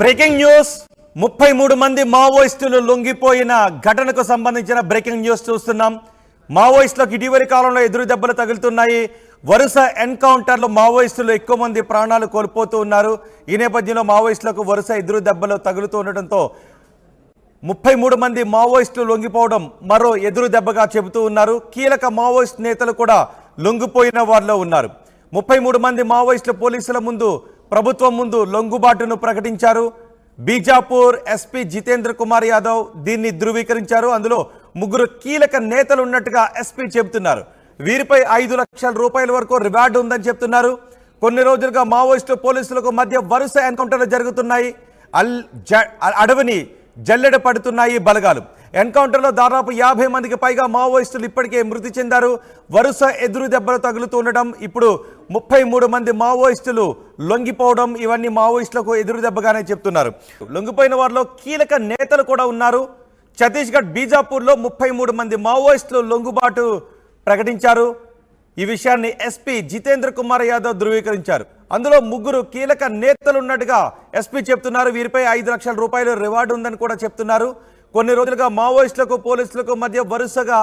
Breaking news. ముప్పై మూడు మంది మావోయిస్టులు లొంగిపోయిన ఘటనకు సంబంధించిన బ్రేకింగ్ న్యూస్ చూస్తున్నాం. మావోయిస్టులకు ఇటీవలి కాలంలో ఎదురు దెబ్బలు తగులుతున్నాయి. వరుస ఎన్కౌంటర్లు మావోయిస్టులు ఎక్కువ మంది ప్రాణాలు కోల్పోతూ ఉన్నారు. ఈ నేపథ్యంలో మావోయిస్టులకు వరుస ఎదురు దెబ్బలు తగులుతూ ఉండటంతో ముప్పై మూడు మంది మావోయిస్టులు లొంగిపోవడం మరో ఎదురు దెబ్బగా చెబుతూ ఉన్నారు. కీలక మావోయిస్ట్ నేతలు కూడా లొంగిపోయిన వారిలో ఉన్నారు. ముప్పై మూడు మంది మావోయిస్టులు పోలీసుల ముందు ప్రభుత్వం ముందు లొంగుబాటును ప్రకటించారు. బీజాపూర్ ఎస్పీ జితేంద్ర కుమార్ యాదవ్ దీన్ని ధృవీకరించారు. అందులో ముగ్గురు కీలక నేతలు ఉన్నట్టుగా ఎస్పీ చెబుతున్నారు. వీరిపై ఐదు లక్షల రూపాయల వరకు రివార్డు ఉందని చెప్తున్నారు. కొన్ని రోజులుగా మావోయిస్టు పోలీసులకు మధ్య వరుస ఎన్కౌంటర్లు జరుగుతున్నాయి. అల్ జ- అడవిని జల్లెడ పడుతున్నాయి బలగాలు. ఎన్కౌంటర్లో దాదాపు యాభై మందికి పైగా మావోయిస్టులు ఇప్పటికే మృతి చెందారు. వరుస ఎదురు దెబ్బలు తగులుతూ ఉండడం ఇప్పుడు ముప్పై మూడు మంది మావోయిస్టులు లొంగిపోవడం ఇవన్నీ మావోయిస్టులకు ఎదురు దెబ్బగానే చెప్తున్నారు. లొంగిపోయిన వారిలో కీలక నేతలు కూడా ఉన్నారు. ఛత్తీస్గఢ్ బీజాపూర్లో ముప్పై మూడు మంది మావోయిస్టులు లొంగుబాటు ప్రకటించారు. ఈ విషయాన్ని ఎస్పీ జితేంద్ర కుమార్ యాదవ్ ధృవీకరించారు. అందులో ముగ్గురు కీలక నేతలు ఉన్నట్టుగా ఎస్పీ చెప్తున్నారు. వీరిపై ఐదు లక్షల రూపాయలు రివార్డు ఉందని కూడా చెప్తున్నారు. కొన్ని రోజులుగా మావోయిస్టులకు పోలీసులకు మధ్య వరుసగా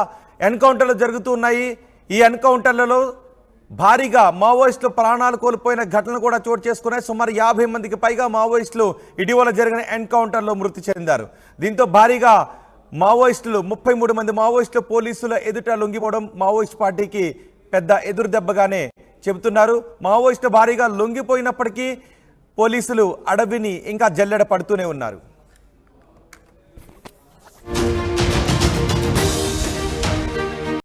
ఎన్కౌంటర్లు జరుగుతూ ఉన్నాయి. ఈ ఎన్కౌంటర్లలో భారీగా మావోయిస్టులు ప్రాణాలు కోల్పోయిన ఘటనలు కూడా చోటు చేసుకున్నాయి. సుమారు యాభై మందికి పైగా మావోయిస్టులు ఇటీవల జరిగిన ఎన్కౌంటర్లో మృతి చెందారు. దీంతో భారీగా మావోయిస్టులు ముప్పై మూడు మంది మావోయిస్టులు పోలీసుల ఎదుట లొంగిపోవడం మావోయిస్ట్ పార్టీకి పెద్ద ఎదురు దెబ్బగానే చెబుతున్నారు. మావోయిస్టు భారీగా లొంగిపోయినప్పటికీ పోలీసులు అడవిని ఇంకా జల్లెడ పడుతూనే ఉన్నారు.